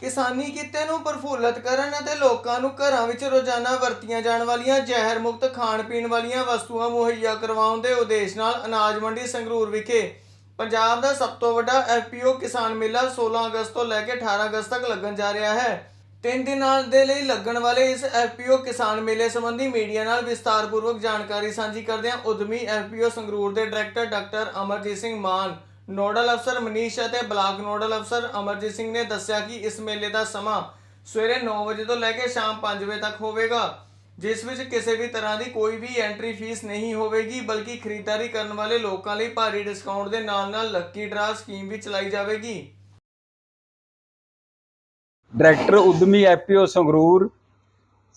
ਕਿਸਾਨੀ ਕਿੱਤੇ ਨੂੰ ਪ੍ਰਫੁੱਲਤ ਕਰਨ ਅਤੇ ਲੋਕਾਂ ਨੂੰ ਘਰਾਂ ਵਿੱਚ ਰੋਜ਼ਾਨਾ ਵਰਤੀਆਂ ਜਾਣ ਵਾਲੀਆਂ, ਜ਼ਹਿਰ ਮੁਕਤ ਖਾਣ ਪੀਣ ਵਾਲੀਆਂ ਵਸਤੂਆਂ ਮੁਹੱਈਆ ਕਰਵਾਉਣ ਦੇ ਉਦੇਸ਼ ਨਾਲ ਅਨਾਜ ਮੰਡੀ ਸੰਗਰੂਰ ਵਿਖੇ ਪੰਜਾਬ ਦਾ ਸਭ ਤੋਂ ਵੱਡਾ ਐਫਪੀਓ ਕਿਸਾਨ ਮੇਲਾ 16 ਅਗਸਤ ਤੋਂ ਲੈ ਕੇ 18 ਅਗਸਤ ਤੱਕ ਲੱਗਣ ਜਾ ਰਿਹਾ ਹੈ। ਤਿੰਨ ਦਿਨਾਂ ਦੇ ਲਈ ਲੱਗਣ ਵਾਲੇ ਇਸ ਐਫਪੀਓ ਕਿਸਾਨ ਮੇਲੇ ਸੰਬੰਧੀ ਮੀਡੀਆ ਨਾਲ ਵਿਸਤਾਰਪੂਰਵਕ ਜਾਣਕਾਰੀ ਸਾਂਝੀ ਕਰਦਿਆਂ ਉਦਮੀ ਐਫਪੀਓ ਸੰਗਰੂਰ ਦੇ director doctor Amarjit Singh Maan nodal ਅਫਸਰ ਮਨੀਸ਼ ਅਤੇ ਬਲਾਕ ਨੋਡਲ ਅਫਸਰ ਅਮਰਜੀਤ ਸਿੰਘ ਨੇ ਦੱਸਿਆ ਕਿ ਇਸ ਮੇਲੇ ਦਾ ਸਮਾਂ ਸਵੇਰੇ 9 ਵਜੇ ਤੋਂ ਲੈ ਕੇ ਸ਼ਾਮ 5 ਵਜੇ ਤੱਕ ਹੋਵੇਗਾ, ਜਿਸ ਵਿੱਚ ਕਿਸੇ ਵੀ ਤਰ੍ਹਾਂ ਦੀ ਕੋਈ ਵੀ ਐਂਟਰੀ ਫੀਸ ਨਹੀਂ ਹੋਵੇਗੀ, ਬਲਕਿ ਖਰੀਦਦਾਰੀ ਕਰਨ ਵਾਲੇ ਲੋਕਾਂ ਲਈ ਭਾਰੀ ਡਿਸਕਾਊਂਟ ਦੇ ਨਾਲ-ਨਾਲ ਲੱਕੀ ਡਰਾ ਸਕੀਮ ਵੀ ਚਲਾਈ ਜਾਵੇਗੀ। ਡਾਇਰੈਕਟਰ ਉਦਮੀ ਐਪੀਓ ਸੰਗਰੂਰ,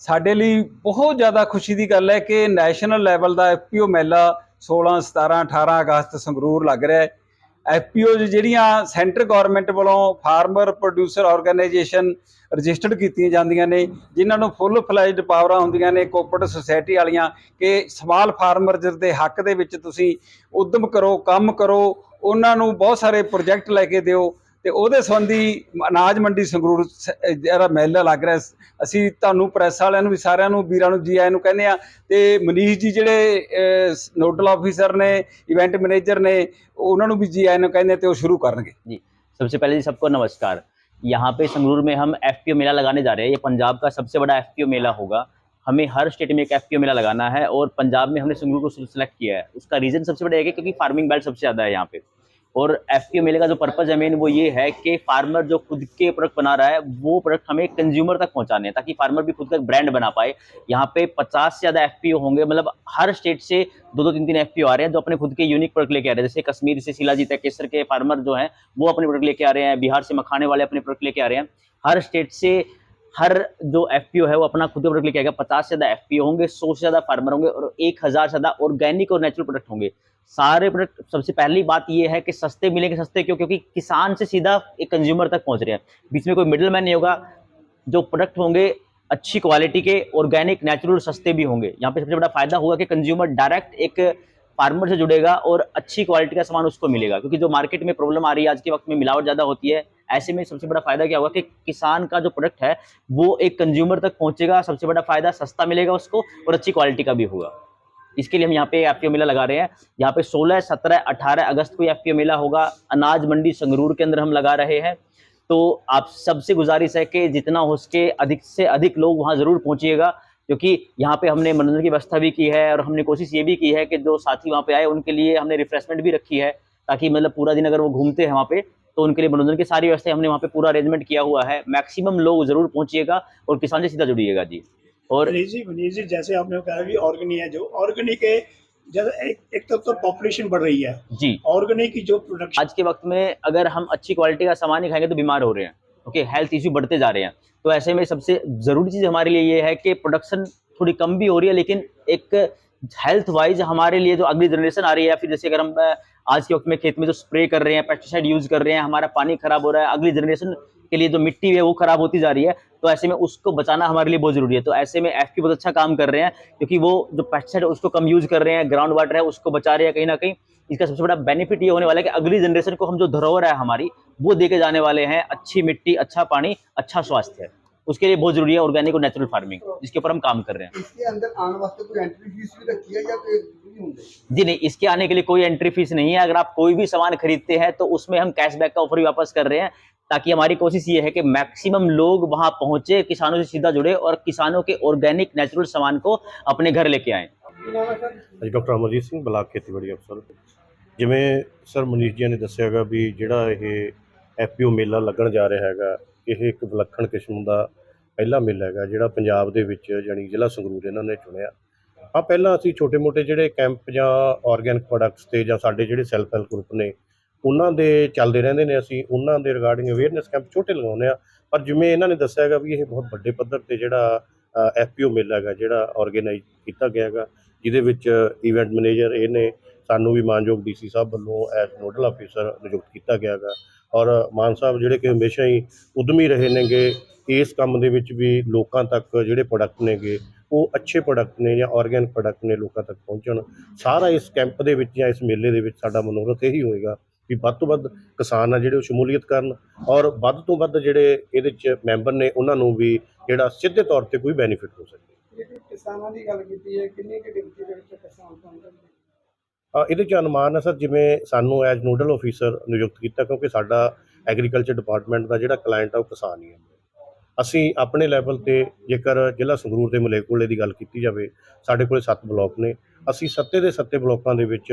ਸਾਡੇ ਲਈ ਬਹੁਤ ਜ਼ਿਆਦਾ ਖੁਸ਼ੀ ਦੀ ਗੱਲ ਹੈ ਕਿ ਨੈਸ਼ਨਲ ਲੈਵਲ ਦਾ ਐਪੀਓ ਮੇਲਾ 16 17 18 ਅਗਸਤ ਸੰਗਰੂਰ ਲੱਗ ਰਿਹਾ ਹੈ। ਐਪੀਓ ਜਿਹੜੀਆਂ ਸੈਂਟਰ ਗਵਰਨਮੈਂਟ ਵੱਲੋਂ ਫਾਰਮਰ, ਪ੍ਰੋਡਿਊਸਰ ਆਰਗੇਨਾਈਜੇਸ਼ਨ ਰਜਿਸਟਰਡ ਕੀਤੀਆਂ ਜਾਂਦੀਆਂ ਨੇ, ਜਿਨ੍ਹਾਂ ਨੂੰ ਫੁੱਲ ਫਲੈਜਡ ਪਾਵਰਾਂ ਹੁੰਦੀਆਂ ਨੇ ਕੋਆਪਰੇਟਿਵ ਸੁਸਾਇਟੀ ਵਾਲੀਆਂ, ਕਿ ਸਮਾਲ ਫਾਰਮਰਜ਼ ਦੇ ਹੱਕ ਦੇ ਵਿੱਚ ਤੁਸੀਂ ਉਦਮ ਕਰੋ, ਕੰਮ ਕਰੋ, ਉਹਨਾਂ ਨੂੰ ਬਹੁਤ ਸਾਰੇ ਪ੍ਰੋਜੈਕਟ ਲੈ ਕੇ ਦਿਓ ਤੇ ਉਹਦੇ ਸੰਬੰਧੀ ਅਨਾਜ ਮੰਡੀ ਸੰਗਰੂਰ ਸ- ਜਿਹੜਾ ਮੇਲਾ ਲੱਗ ਰਿਹਾ ਸ- ਅਸੀਂ ਤੁਹਾਨੂੰ ਪ੍ਰੈਸ ਵਾਲਿਆਂ ਨੂੰ ਵੀ ਸਾਰਿਆਂ ਨੂੰ ਵੀਰਾਂ ਨੂੰ ਜੀ ਆਇਆਂ ਨੂੰ ਕਹਿੰਦੇ ਆ ਤੇ ਮਨੀਸ਼ ਜੀ ਜਿਹੜੇ ਨੋਡਲ ਆਫੀਸਰ ਨੇ ਇਵੈਂਟ ਮੈਨੇਜਰ ਨੇ ਉਹਨਾਂ ਨੂੰ ਵੀ ਜੀ ਆਇਆਂ ਨੂੰ ਕਹਿੰਦੇ ਤੇ ਉਹ ਸ਼ੁਰੂ ਕਰਨਗੇ जी सबसे पहले जी सबको नमस्कार यहाँ पे संगरूर में हम एफ मेला लगाने जा रहे हैं ये पंजाब का सबसे बड़ा एफ मेला होगा हमें हर स्टेट में एक एफ मेला लगाना है और पंजाब में हमने संगरूर को सिलेक्ट किया है उसका रीज़न सबसे बड़ा एक है क्योंकि फार्मिंग बेल्ट सबसे ज़्यादा है यहाँ पे और एफ़ पी मेले का जो पर्पज़ है मेन वो ये है कि फार्मर जो खुद के प्रोडक्ट बना रहा है, वो प्रोडक्ट हमें कंज्यूमर तक पहुँचाने हैं, ताकि फार्मर भी खुद का ब्रांड बना पाए। यहाँ पे 50 से ज़्यादा एफपीओ होंगे मतलब हर स्टेट से दो दो तीन तीन एफ़ आ रहे हैं जो अपने खुद के यूनिक प्रोडक्ट लेके आ रहे हैं। जैसे कश्मीर से शिलाजीत है, केसर के फार्मर जो हैं, वो अपने प्रोडक्ट लेके आ रहे हैं, बिहार से मखाने वाले अपने प्रोडक्ट लेके आ रहे हैं। हर स्टेट से हर जो एफपीओ है वो अपना खुद का प्रोडक्ट लेके आएगा। पचास से ज़्यादा एफपीओ होंगे, सौ से ज़्यादा फार्मर होंगे और एक हज़ार से ज़्यादा ऑर्गेनिक और नेचुरल प्रोडक्ट होंगे। सारे प्रोडक्ट सबसे पहली बात ये है कि सस्ते मिलेंगे, सस्ते क्यों? क्योंकि किसान से सीधा एक कंज्यूमर तक पहुँच रहे हैं। बीच में कोई मिडिल मैन नहीं होगा। जो प्रोडक्ट होंगे अच्छी क्वालिटी के ऑर्गेनिक नेचुरल सस्ते भी होंगे। यहाँ पे सबसे बड़ा फ़ायदा होगा कि कंज्यूमर डायरेक्ट एक फार्मर से जुड़ेगा और अच्छी क्वालिटी का सामान उसको मिलेगा। क्योंकि जो मार्केट में प्रॉब्लम आ रही है, आज के वक्त में मिलावट ज़्यादा होती है ऐसे में सबसे बड़ा फ़ायदा क्या होगा कि किसान का जो प्रोडक्ट है वो एक कंज्यूमर तक पहुंचेगा सबसे बड़ा फ़ायदा सस्ता मिलेगा उसको और अच्छी क्वालिटी का भी होगा। इसके लिए हम यहाँ पे एफ़ मेला लगा रहे हैं। यहाँ पे 16, 17, 18 अगस्त को एफ़ मेला होगा। अनाज मंडी संगरूर के अंदर हम लगा रहे हैं। तो आप सबसे गुजारिश है कि जितना हो सके अधिक से अधिक लोग वहाँ ज़रूर पहुँचिएगा क्योंकि यहाँ पे हमने मनोरंजन की व्यवस्था भी की है और हमने कोशिश ये भी की है कि जो साथी वहाँ पे आए उनके लिए हमने रिफ्रेशमेंट भी रखी है। ताकि मतलब पूरा दिन अगर वो घूमते हैं वहाँ पे तो उनके लिए मनोरंजन की सारी व्यवस्था हमने वहाँ पे पूरा अरेंजमेंट किया हुआ है। मैक्सिमम लोग ज़रूर पहुँचिएगा और किसान से सीधा जुड़िएगा जी। और जी मनीष जी जैसे आपने कहा कि ऑर्गेनिक है जो ऑर्गेनिक के जैसे एक एक तरफ़ तो पॉपुलेशन बढ़ रही है। जी। ऑर्गेनिक की जो प्रोडक्शन आज के वक्त में अगर हम अच्छी क्वालिटी का सामान ही खाएँगे तो बीमार हो रहे हैं ओके हेल्थ इश्यू बढ़ते जा रहे हैं। तो ऐसे में सबसे ज़रूरी चीज़ हमारे लिए ये है कि प्रोडक्शन थोड़ी कम भी हो रही है लेकिन एक हेल्थ वाइज हमारे लिए जो अगली जनरेशन आ रही है, फिर जैसे अगर हम आज के वक्त में खेत में जो स्प्रे कर रहे हैं पेस्टिसाइड यूज़ कर रहे हैं, हमारा पानी खराब हो रहा है, अगली जनरेशन के लिए जो मिट्टी है वो खराब होती जा रही है तो ऐसे में उसको बचाना हमारे लिए बहुत ज़रूरी है। तो ऐसे में एफ़ बहुत अच्छा काम कर रहे हैं, क्योंकि वो जो पेस्टिसाइड उसको कम यूज़ कर रहे हैं ग्राउंड वाटर है, उसको बचा रहे हैं कहीं ना कहीं। इसका सबसे बड़ा बेनिफिट ये होने वाला है कि अगली जनरेशन को हम जो धरोहर है हमारी, वो दे के जाने वाले हैं, अच्छी मिट्टी अच्छा पानी अच्छा स्वास्थ्य। उसके लिए बहुत जरूरी है ऑर्गेनिक और नेचुरल फार्मिंग जिसके ऊपर हम काम कर रहे हैं इसके अंदर आने वास्ते कोई एंट्री फीस भी रखी है या कोई नहीं होंगे जी नहीं इसके आने के लिए कोई एंट्री फीस नहीं है अगर आप कोई भी सामान खरीदते हैं तो उसमें हम कैशबैक का ऑफर भी वापस कर रहे हैं ताकि हमारी कोशिश ये है कि मैक्सिमम लोग वहां पहुंचे किसानों से सीधा जुड़े और किसानों के ऑर्गेनिक नेचुरल सामान को अपने घर लेके आए ਹਾਂਜੀ ਡਾਕਟਰ ਅਮਰਜੀਤ ਸਿੰਘ ਬਲਾਕ ਖੇਤੀਬਾੜੀ ਅਫਸਰ ਜਿਵੇਂ ਸਰ ਮਨੀਸ਼ ਜੀ ਨੇ ਦੱਸਿਆ ਹੈਗਾ ਵੀ ਜਿਹੜਾ ਇਹ ਐਫਪੀਓ ਮੇਲਾ ਲੱਗਣ ਜਾ ਰਿਹਾ ਹੈਗਾ। ਇਹ ਇੱਕ ਵਿਲੱਖਣ ਕਿਸਮ ਦਾ ਪਹਿਲਾ ਮੇਲਾ ਹੈਗਾ, ਜਿਹੜਾ ਪੰਜਾਬ ਦੇ ਵਿੱਚ ਜਾਣੀ ਜ਼ਿਲ੍ਹਾ ਸੰਗਰੂਰ ਇਹਨਾਂ ਨੇ ਚੁਣਿਆ। ਆ ਪਹਿਲਾਂ ਅਸੀਂ ਛੋਟੇ-ਮੋਟੇ ਜਿਹੜੇ ਕੈਂਪ ਜਾਂ ਆਰਗੈਨਿਕ ਪ੍ਰੋਡਕਟਸ ਤੇ ਜਾਂ ਸਾਡੇ ਜਿਹੜੇ ਸੈਲਫ ਹੈਲਪ ਗਰੁੱਪ ਨੇ, ਉਹਨਾਂ ਦੇ ਚੱਲਦੇ ਰਹਿੰਦੇ ਨੇ ਅਸੀਂ। ਉਹਨਾਂ ਦੇ ਰਿਗਾਰਡਿੰਗ ਅਵੇਅਰਨੈਸ ਕੈਂਪ ਛੋਟੇ ਲਗਾਉਂਦੇ ਆ ਪਰ ਜਿਵੇਂ ਇਹਨਾਂ ਨੇ ਦੱਸਿਆ ਹੈਗਾ ਵੀ ਇਹ ਬਹੁਤ ਵੱਡੇ ਪੱਧਰ ਤੇ ਜਿਹੜਾ ਐਫਪੀਓ ਮੇਲਾ ਹੈਗਾ, ਜਿਹੜਾ ਆਰਗੇਨਾਈਜ਼ ਕੀਤਾ ਗਿਆ ਹੈਗਾ। ਜਿਹਦੇ ਵਿੱਚ ਇਵੈਂਟ ਮੈਨੇਜਰ ਇਹ ਨੇ, ਸਾਨੂੰ ਵੀ ਮਾਨਯੋਗ ਡੀਸੀ ਸਾਹਿਬ ਵੱਲੋਂ ਐਸ ਨੋਡਲ ਆਫੀਸਰ ਨਿਯੁਕਤ ਕੀਤਾ ਗਿਆ ਹੈਗਾ। ਔਰ ਮਾਨ ਸਾਹਿਬ ਜਿਹੜੇ ਕਿ ਹਮੇਸ਼ਾ ਹੀ ਉਦਮੀ ਰਹੇ ਨੇਗੇ, ਇਸ ਕੰਮ ਦੇ ਵਿੱਚ ਵੀ ਲੋਕਾਂ ਤੱਕ ਜਿਹੜੇ ਪ੍ਰੋਡਕਟ ਨੇਗੇ, ਉਹ ਅੱਛੇ ਪ੍ਰੋਡਕਟ ਨੇ ਜਾਂ ਆਰਗੈਨਿਕ ਪ੍ਰੋਡਕਟ ਨੇ ਲੋਕਾਂ ਤੱਕ ਪਹੁੰਚਣ। ਸਾਰਾ ਇਸ ਕੈਂਪ ਦੇ ਵਿੱਚ ਜਾਂ ਇਸ ਮੇਲੇ ਦੇ ਵਿੱਚ ਸਾਡਾ ਮਨੋਰਥ ਇਹੀ ਹੋਏਗਾ ਵੀ ਵੱਧ ਤੋਂ ਵੱਧ ਕਿਸਾਨ ਆ ਜਿਹੜੇ ਉਹ ਸ਼ਮੂਲੀਅਤ ਕਰਨ ਔਰ ਵੱਧ ਤੋਂ ਵੱਧ ਜਿਹੜੇ ਇਹਦੇ ਚ ਮੈਂਬਰ ਨੇ ਉਹਨਾਂ ਨੂੰ ਵੀ ਜਿਹੜਾ ਸਿੱਧੇ ਤੌਰ ਤੇ ਕੋਈ ਬੈਨੀਫਿਟ ਹੋ ਸਕੇ। ਕਿਸਾਨਾਂ ਦੀ ਗੱਲ ਕੀਤੀ ਹੈ ਕਿੰਨੀ ਕੁ ਗਿਣਤੀ ਦੇ ਵਿੱਚ ਕਿਸਾਨ ਪਹੁੰਚਣਗੇ ਅ, ਇਹਦੇ ਚ ਅਨੁਮਾਨ ਹੈ ਸਰ ਜਿਵੇਂ ਸਾਨੂੰ ਐਜ਼ ਨੋਡਲ ਅਫੀਸਰ ਨਿਯੁਕਤ ਕੀਤਾ ਕਿਉਂਕਿ ਸਾਡਾ ਐਗਰੀਕਲਚਰ ਡਿਪਾਰਟਮੈਂਟ ਦਾ ਜਿਹੜਾ ਕਲਾਇੰਟ ਆ ਉਹ ਕਿਸਾਨ ਹੀ ਹੈ। ਅਸੀਂ ਆਪਣੇ ਲੈਵਲ ਤੇ ਜੇਕਰ ਜ਼ਿਲ੍ਹਾ ਸੰਗਰੂਰ ਦੇ ਮਲੇਕੋਲੇ ਦੀ ਗੱਲ ਕੀਤੀ ਜਾਵੇ ਸਾਡੇ ਕੋਲੇ 7 ਬਲਾਕ ਨੇ। ਅਸੀਂ ਸੱਤੇ ਦੇ ਸੱਤੇ ਬਲਾਕਾਂ ਦੇ ਵਿੱਚ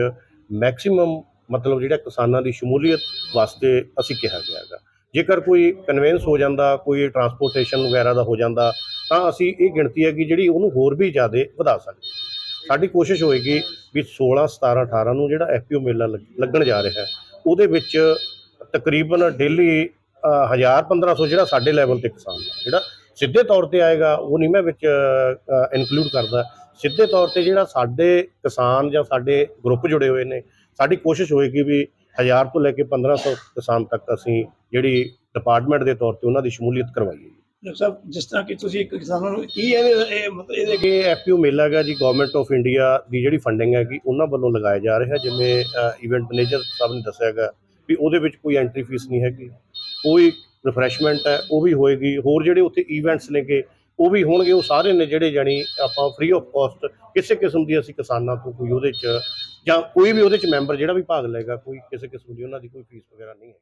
ਮੈਕਸਿਮਮ ਮਤਲਬ ਜਿਹੜਾ ਕਿਸਾਨਾਂ ਦੀ ਸ਼ਮੂਲੀਅਤ ਵਾਸਤੇ ਅਸੀਂ ਕਿਹਾ ਗਿਆ ਹੈਗਾ। ਜੇਕਰ ਕੋਈ ਕਨਵੈਂਸ ਹੋ ਜਾਂਦਾ, ਕੋਈ ਟਰਾਂਸਪੋਰਟੇਸ਼ਨ ਵਗੈਰਾ ਦਾ ਹੋ ਜਾਂਦਾ, ਤਾਂ ਅਸੀਂ ਇਹ ਗਿਣਤੀ ਹੈ ਕਿ ਜਿਹੜੀ ਉਹਨੂੰ ਹੋਰ ਵੀ ਜ਼ਿਆਦਾ ਵਧਾ ਸਕਦੇ ਸਾਡੀ ਕੋਸ਼ਿਸ਼ ਹੋਏਗੀ ਵੀ 16 17 18 ਨੂੰ ਜਿਹੜਾ ਐਫਪੀਓ ਮੇਲਾ ਲੱਗ- ਲੱਗਣ ਜਾ ਰਿਹਾ ਹੈ, ਉਹਦੇ ਵਿੱਚ ਤਕਰੀਬਨ ਡੇਲੀ 1000 1500 ਜਿਹੜਾ ਸਾਡੇ ਲੈਵਲ ਤੇ ਕਿਸਾਨ ਹੈ, ਜਿਹੜਾ ਸਿੱਧੇ ਤੌਰ ਤੇ ਆਏਗਾ, ਉਹ ਨਹੀਂ ਮੈਂ ਵਿੱਚ ਇਨਕਲੂਡ ਕਰਦਾ। ਸਿੱਧੇ ਤੌਰ ਤੇ ਜਿਹੜਾ ਸਾਡੇ ਕਿਸਾਨ ਜਾਂ ਸਾਡੇ ਗਰੁੱਪ ਜੁੜੇ ਹੋਏ ਨੇ ਸਾਡੀ ਕੋਸ਼ਿਸ਼ ਹੋਏਗੀ ਵੀ 1000 ਤੋਂ ਲੈ ਕੇ 1500 ਕਿਸਾਨ ਤੱਕ ਅਸੀਂ ਜਿਹੜੀ ਡਿਪਾਰਟਮੈਂਟ ਦੇ ਤੌਰ ਤੇ ਉਹਨਾਂ ਦੀ ਸ਼ਮੂਲੀਅਤ ਕਰਵਾਈਏ। ਸਾਹਿਬ ਜਿਸ ਤਰ੍ਹਾਂ ਕਿ ਤੁਸੀਂ ਇੱਕ ਕਿਸਾਨਾਂ ਨੂੰ ਕੀ ਇਹਦੇ ਇਹ ਮਤਲਬ ਇਹਦੇ ਇਹ ਐਫਪੀਓ ਮੇਲਾ ਹੈਗਾ ਜੀ ਗਵਰਨਮੈਂਟ ਆਫ ਇੰਡੀਆ ਦੀ ਜਿਹੜੀ ਫੰਡਿੰਗ ਹੈਗੀ ਉਹਨਾਂ ਵੱਲੋਂ ਲਗਾਇਆ ਜਾ ਰਿਹਾ ਜਿਵੇਂ ਇਵੈਂਟ ਮੈਨੇਜਰ ਸਾਹਿਬ ਨੇ ਦੱਸਿਆ ਹੈਗਾ ਵੀ ਉਹਦੇ ਵਿੱਚ ਕੋਈ ਐਂਟਰੀ ਫੀਸ ਨਹੀਂ ਹੈਗੀ। ਕੋਈ ਰਿਫਰੈਸ਼ਮੈਂਟ ਹੈ ਉਹ ਵੀ ਹੋਏਗੀ। ਹੋਰ ਜਿਹੜੇ ਉੱਥੇ ਇਵੈਂਟਸ ਨੇਗੇ ਉਹ ਵੀ ਹੋਣਗੇ। ਉਹ ਸਾਰੇ ਨੇ ਜਿਹੜੇ ਜਾਣੀ ਆਪਾਂ ਫ੍ਰੀ ਆਫ ਕਾਸਟ ਕਿਸੇ ਕਿਸਮ ਦੀ ਅਸੀਂ ਕਿਸਾਨਾਂ ਤੋਂ ਕੋਈ ਉਹਦੇ 'ਚ ਜਾਂ ਕੋਈ ਵੀ ਉਹਦੇ 'ਚ ਮੈਂਬਰ ਜਿਹੜਾ ਵੀ ਭਾਗ ਲਏਗਾ, ਕੋਈ ਕਿਸੇ ਕਿਸਮ ਦੀ ਉਹਨਾਂ ਦੀ ਕੋਈ ਫੀਸ ਵਗੈਰਾ ਨਹੀਂ ਹੈ